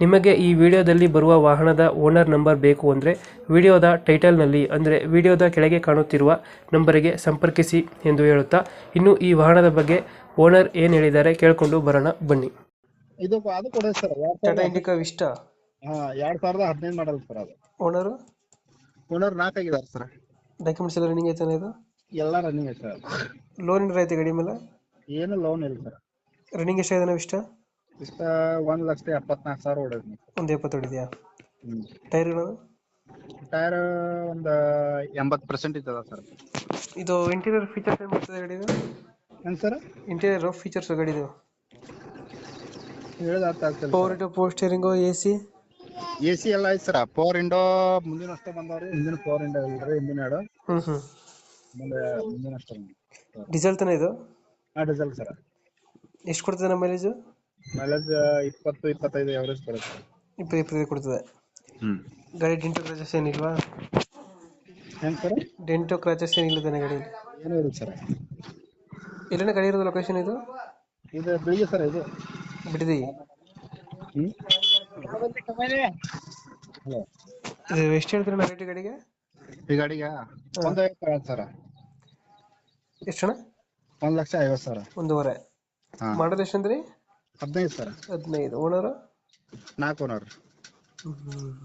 ನಿಮಗೆ ಈ ವಿಡಿಯೋದಲ್ಲಿ ಬರುವ ವಾಹನದ ಓನರ್ ನಂಬರ್ ಬೇಕು ಅಂದರೆ ವಿಡಿಯೋದ ಟೈಟಲ್ನಲ್ಲಿ ಅಂದರೆ ವಿಡಿಯೋದ ಕೆಳಗೆ ಕಾಣುತ್ತಿರುವ ನಂಬರಿಗೆ ಸಂಪರ್ಕಿಸಿ ಎಂದು ಹೇಳುತ್ತಾ ಇನ್ನು ಈ ವಾಹನದ ಬಗ್ಗೆ ಓನರ್ ಏನು ಹೇಳಿದ್ದಾರೆ ಕೇಳಿಕೊಂಡು ಬರೋಣ ಬನ್ನಿ. ಇದು ಅದು ಕೊಡಿ ಸರ್ ಟಾಟಾ ಇಂಡಿಕಾ ವಿಷ್ಟ ಹಾ ಎರಡ್ ಸಾವಿರದ ಹದಿನೈದು ಮಾಡಲ್ ಸರ್ ಅದು. ಓನರು ಓನರ್ ನಾಲ್ಕು ಆಗಿದಾರೆ ಸರ್. ಡಾಕ್ಯುಮೆಂಟ್ಸ್ ಎಲ್ಲ ರನ್ನಿಂಗ್ ಐತೆ ಇದು? ಎಲ್ಲ ರನ್ನಿಂಗ್ ಐತೆ ಸರ್. ಲೋನ್ ಏನಾರ ಐತೆ ಗಡಿ ಮೇಲೆ? ಏನು ಲೋನ್ ಇಲ್ಲ ಸರ್. ರನ್ನಿಂಗ್ ಎಷ್ಟಾಗಿದೆ ಇಷ್ಟ ಇಷ್ಟ ಒಂದ್ ಲಕ್ಷದ ಎಪ್ಪತ್ನಾಲ್ಕು ಸಾವಿರ ಹೊಡೆದ್ನಿ ಒಂದು ಎಪ್ಪತ್ತು ಹೊಡಿದ್ಯಾ? ಹ್ಮ್. ಟೈರ್ಗಳು ಟೈರ್ ಒಂದ್ ಎಂಬತ್ ಪರ್ಸೆಂಟ್ ಇದ್ದದ ಸರ್ ಇದು ಇಂಟೀರಿಯರ್ ಫೀಚರ್ಸ್ ಏನು ಬರ್ತದೆ ಗಾಡಿದು ಏನ್ ಸರ್ ಇಂಟೀರಿಯರ್ ಫೀಚರ್ಸ್ ಗಾಡಿದು ಹೇಳಿದ ಅರ್ಥ ಆಗ್ತದೆ power window post steering A C A C ಎಲ್ಲ ಐತೆ ಸರ್ ಪವರ್ ಇಂಡೋ ಮುಂದಿನ ಅಷ್ಟೇ ಬಂದವ್ರಿ ಹಿಂದಿನ ಪವರ್ ಇಂಡೋ ಇಲ್ರಿ ಹಿಂದಿನ ಎರಡು. ಹ್ಞೂ ಹ್ಞೂ ಮುಂದೆ ಮುಂದಿನ ಅಷ್ಟೇ ಡೀಸೆಲ್ ತಾನೇ ಇದು? ಆ ಡೀಸೆಲ್ ಸರ್ ಎಷ್ಟು ಕೊಡ್ತದೆ ನಮ್ಮ ಮೈಲೇಜು ಮೈಲೇಜ್ ಇಪ್ಪತ್ತು ಇಪ್ಪತ್ತೈದು ಎವರೇಜ್ ಬರುತ್ತೆ. ಇಪ್ಪತ್ತು ಇಪ್ಪತ್ತೈದು ಕೊಡ್ತದೆ. ಹ್ಮ್. ಗಾಡಿ ಡೆಂಟೋ ಕ್ರಾಚಸ್ ಏನಿಲ್ವಾ? ಏನ್ ಸರ್? ಡೆಂಟೋ ಕ್ರಾಚಸ್ ಏನಿಲ್ಲ ತಾನೆ ಗಾಡಿ? ಏನೂ ಇಲ್ಲ ಸರ್. ಎಲ್ಲೇನ ಗಾಡಿ ಇರೋದು ಲೊಕೇಶನ್ ಇದು? ಇದು ಬೆಳಿಗ್ಗೆ ಸರ್ ಇದು. ಬಿಟ್ಟಿದಿ ಹ್ಮ್. ಹಲೋ. ಇದು ಎಷ್ಟು ಹೇಳ್ತೀರ ನಾ ರೇಟ್ ಗಾಡಿಗೆ? ಈ ಗಾಡಿಗೆ ಒಂದ್ ಐವತ್ತು ಐವತ್ತು ಸರ್. ಎಷ್ಟು ಅಣ್ಣ? ಒಂದ್ ಲಕ್ಷ ಐವತ್ತು ಸಾವಿರ ಒಂದೂವರೆ. ಹಾ. ಮಾಡೋದು ಎಷ್ಟು ಅಂದ್ರಿ ಹದಿನೈದು ಸರ್. ಹದಿನೈದು. ಓನರ್? ನಾಲ್ಕು ಓನರ್.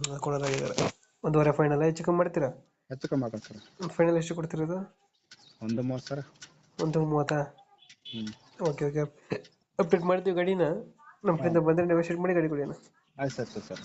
ನಾಲ್ಕು ಓನರ್ ಆಗಿದ್ದಾರೆ. ಒಂದೂವರೆ ಫೈನಲ್ ಹೆಚ್ಚು ಕಮ್ಮಿ ಮಾಡ್ತೀರಾ? ಹೆಚ್ಚು ಕಮ್ಮಿ ಆಗಲ್ಲ ಸರ್. ಫೈನಲ್ ಎಷ್ಟು ಕೊಡ್ತಿರೋದು ಒಂದು ಮೂವತ್ತು ಸರ್. ಒಂದು ಮೂವತ್ತಾ? ಹ್ಮ್. Okay okay. ಅಪ್ಡೇಟ್ ಮಾಡ್ತೀವಿ ಗಾಡಿನ. ನಮ್ಮ ಕಡೆಯಿಂದ ಬಂದರೆ ನೆಗೋಷಿಯೇಟ್ ಮಾಡಿ ಗಾಡಿ ಕೊಡಿ ಅಣ್ಣ. ಆಯ್ತು ಸರ್ ಸರ್ ಸರ್.